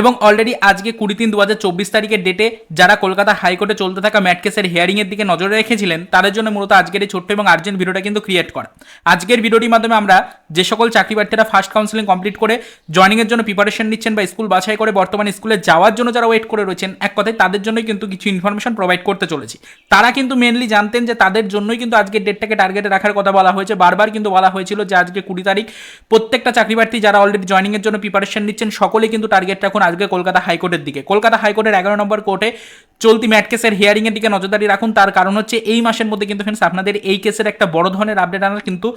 এবং অলরেডি আজকে কুড়ি তিন দু হাজার চব্বিশ তারিখের ডেটে যারা কলকাতা হাইকোর্টে চলতে থাকা ম্যাট কেসের হিয়ারিংয়ের দিকে নজরে রেখেছিলেন, তাদের জন্য মূলত আজকের এই ছোট্ট এবং আর্জেন্ট ভিডিওটা কিন্তু ক্রিয়েট করা। আজকের ভিডিওটির মাধ্যমে আমরা যে সকল চাকরি প্রার্থীরা ফার্স্ট কাউন্সিলিং কমপ্লিট করে জয়নিংয়ের জন্য প্রিপারেশন নিচ্ছেন বা স্কুল বাছাই করে বর্তমানে স্কুলে যাওয়ার জন্য যারা ওয়েট করে রয়েছেন, এক কথায় তাদের জন্যই কিন্তু কিছু ইনফরমেশন প্রোভাইড করতে চলেছি। তারা কিন্তু মেনলি জানতেন যে তাদের জন্যই কিন্তু আজকের ডেটটাকে টার্গেটে রাখার কথা বলা হয়েছে। বারবার কিন্তু বলা হয়েছিল যে আজকে কুড়ি তারিখ প্রত্যেকটা চাকরি প্রার্থী যারা অলরেডি জয়নিংয়ের জন্য প্রিপারেশন নিচ্ছেন, সকলেই কিন্তু টার্গেট রাখুন আজকে কলকাতা হাইকোর্টের দিকে। কলকাতা হাইকোর্টের এগারো নম্বর কোর্টে চলতি ম্যাট কেসের হিয়ারিংয়ের দিকে নজরদারি রাখুন। তার কারণ হচ্ছে এই মাসের মধ্যে কিন্তু ফ্রেন্ডস আপনাদের এই কেসের একটা বড় ধরনের আপডেট আনার কিন্তু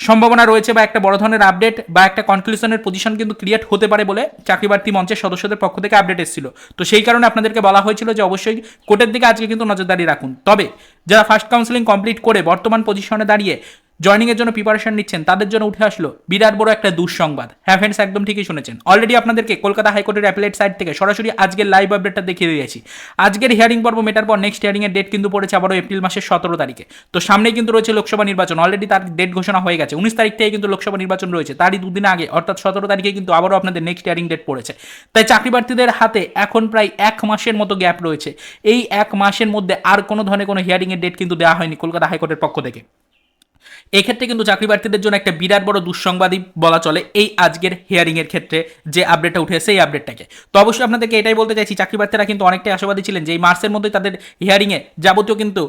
সম্ভাবনা রয়েছে বা একটা বড় ধরনের আপডেট বা একটা কনক্লুশনের পজিশন কিন্তু ক্রিয়েট হতে পারে বলে চাকরিপ্রার্থী মঞ্চের সদস্যদের পক্ষ থেকে আপডেট এসেছিল। তো সেই কারণে আপনাদেরকে বলা হয়েছিল যে অবশ্যই কোর্টের দিকে আজকে কিন্তু নজরদারি রাখুন। তবে যারা ফার্স্ট কাউন্সিলিং কমপ্লিট করে বর্তমান পজিশনে দাঁড়িয়ে জয়নিংয়ের জন্য প্রিপারেশন নিচ্ছেন, তাদের জন্য উঠে আসলো বিরাট বড় একটা দুঃসংবাদ। হ্যাঁ ফ্রেন্ডস একদম ঠিকই শুনেছেন। অলরেডি আপনাদেরকে কলকাতা হাইকোর্টের অ্যাপেলেট সাইট থেকে সরাসরি আজকের লাইভ আপডেটটা দেখিয়ে দিয়েছি। আজকের হিয়ারিং পর্ব মেটার পর নেক্সট হিয়ারিংয়ের ডেট কিন্তু পড়েছে আবারও এপ্রিল মাসের সতেরো তারিখে। তো সামনেই কিন্তু রয়েছে লোকসভা নির্বাচন। অলরেডি তার ডেট ঘোষণা হয়ে গেছে। উনিশ তারিখ থেকে কিন্তু লোকসভা নির্বাচন রয়েছে। তারই দুদিন আগে, অর্থাৎ সতেরো তারিখে কিন্তু আবারও আপনাদের নেক্সট হিয়ারিং ডেট পড়েছে। তাই চাকরি প্রার্থীদের হাতে এখন প্রায় এক মাসের মতো গ্যাপ রয়েছে। এই এক মাসের মধ্যে আর কোনো ধরনের কোনো হিয়ারিংয়ের ডেট কিন্তু দেওয়া হয়নি কলকাতা হাইকোর্টের পক্ষ থেকে। এক্ষেত্রে কিন্তু চাকরি প্রার্থীদের জন্য একটা বিরাট বড় দুঃসংবাদই বলা চলে এই আজকের হিয়ারিং এর ক্ষেত্রে যে আপডেটটা উঠে এসে এই আপডেটটাকে তো অবশ্যই আপনাদেরকে এটাই বলতে চাইছি চাকরি প্রার্থীরা কিন্তু অনেকটাই আশাবাদী ছিলেন যে এই মার্চের মধ্যেই তাদের হিয়ারিংয়ে যাবতীয় কিন্তু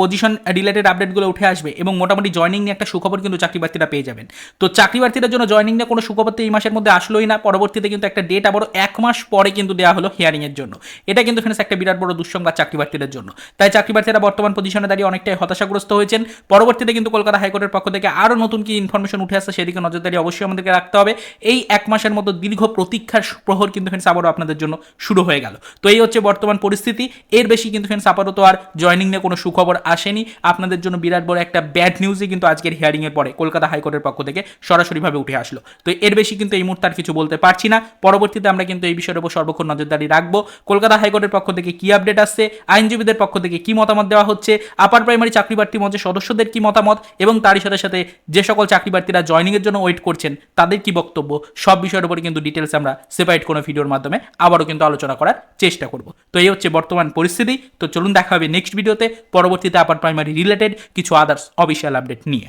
পজিশন রিলেটেড আপডেটগুলো উঠে আসবে এবং মোটামুটি জয়নিং নিয়ে একটা সুখবর কিন্তু চাকরি প্রার্থীরা পেয়ে যাবেন। তো চাকরি প্রার্থীদের জন্য জয়নিং নিয়ে কোনো সুখবর তো এই মাসের মধ্যে আসলোই না, পরবর্তীতে কিন্তু একটা ডেট আবারও এক মাস পরে কিন্তু দেওয়া হলো হিয়ারিং এর জন্য। এটা কিন্তু ফ্রেন্ডস একটা বিরাট বড় দুঃসংবাদ চাকরি প্রার্থীদের জন্য। তাই চাকরি প্রার্থীরা বর্তমান পজিশনে দাঁড়িয়ে অনেকটাই হতাশাগ্রস্ত হয়েছেন। পরবর্তীতে কিন্তু কলকাতা হাইকোর্টের পক্ষ থেকে আরও নতুন কি ইনফরমেশন উঠে আসছে সেদিকে নজরদারি অবশ্যই আমাদেরকে রাখতে হবে। এই এক মাসের মতো দীর্ঘ প্রতীক্ষার প্রহর কিন্তু ফ্রেন্ডস আবারও আপনাদের জন্য শুরু হয়ে গেল। তো এই হচ্ছে বর্তমান পরিস্থিতি। এর বেশি কিন্তু ফ্রেন্ডস আপাতত আর জয়নিং নিয়ে কোনো সুখবর আসেনি। আপনাদের জন্য বিরাট বড় একটা ব্যাড নিউজই কিন্তু আজকের হিয়ারিংয়ের পরে কলকাতা হাইকোর্টের পক্ষ থেকে সরাসরিভাবে উঠে আসলো। তো এর বেশি কিন্তু এই মুহূর্তে আর কিছু বলতে পারছি না। পরবর্তীতে আমরা কিন্তু এই বিষয়ের উপর সর্বক্ষণ নজরদারি রাখব। কলকাতা হাইকোর্টের পক্ষ থেকে কি আপডেট আসছে? আইনজীবীদের পক্ষ থেকে কি মতামত দেওয়া হচ্ছে? আপার প্রাইমারি চাকরি প্রার্থী মঞ্চের সদস্যদের কি মতামত? এবং তারই সাথে সাথে যে সকল চাকরি প্রার্থীরা জয়নিংয়ের জন্য ওয়েট করছেন, তাদের কি বক্তব্য? সব বিষয়ের উপরে কিন্তু ডিটেলস আমরা সেপারেট কোনো ভিডিওর মাধ্যমে আবারও কিন্তু আলোচনা করার চেষ্টা করব। তো এই হচ্ছে বর্তমান পরিস্থিতি। তো চলুন দেখা হবে নেক্সট ভিডিওতে পরবর্তীতে আপার প্রাইমারি রিলেটেড কিছু আদার্স অফিসিয়াল আপডেট নিয়ে।